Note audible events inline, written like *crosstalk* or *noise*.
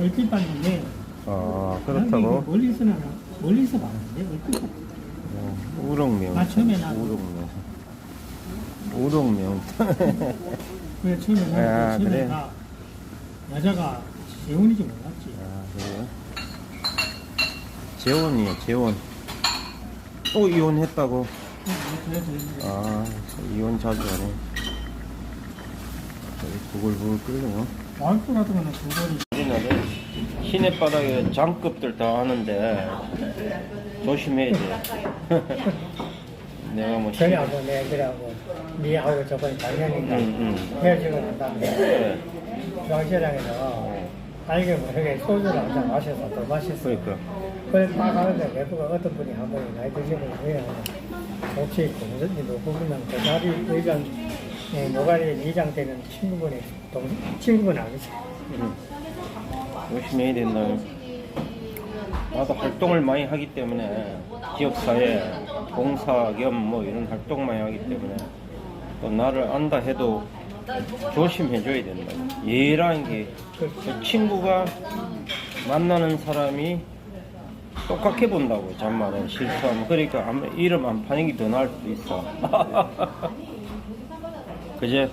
얼핏 봤는데 아 그렇다고? 멀리서는 멀리서 봤는데 얼핏 봤- 어, 우롱명. 아, 처음에 나- 우롱명. 우롱명. 왜 처음에 나 아, 처음에 그래? 나 여자가 재혼인지 몰랐지. 아 그래요? 재혼이에요 재혼 또 이혼했다고? 그래서 이제 아 이혼 자주 하네 저기 부글부글 끓네요 와이프 같은 거는 그거를 우리나라는 시내 바닥에 장급들 다 하는데 조심해야 돼 내가 뭐 저희하고 내 애들하고 니하고 저번에 작년인가 응, 응. 헤어지고 난 다음에 그래. 중앙시장에서 알게 모르게 소주를 한 잔 마셔서 또 마셨어. 그러니까 그래 딱 하는데 내부가 어떤 분이 한 분이 나이 드시는 분이 혹시 공전이 높으면 그 자리 의장 예, 노가리 이장 되는 친구분이 동 친구분 아니지? 응. 조심해야 된다. 나도 활동을 많이 하기 때문에 지역사회 봉사 겸 뭐 이런 활동 많이 하기 때문에 또 나를 안다 해도 조심해줘야 된다. 얘라는 게 그 친구가 만나는 사람이 똑같게 본다고 잔말에 실수하면. 그러니까 이름 안 파는 게 더 나을 수도 있어 *laughs* 再见。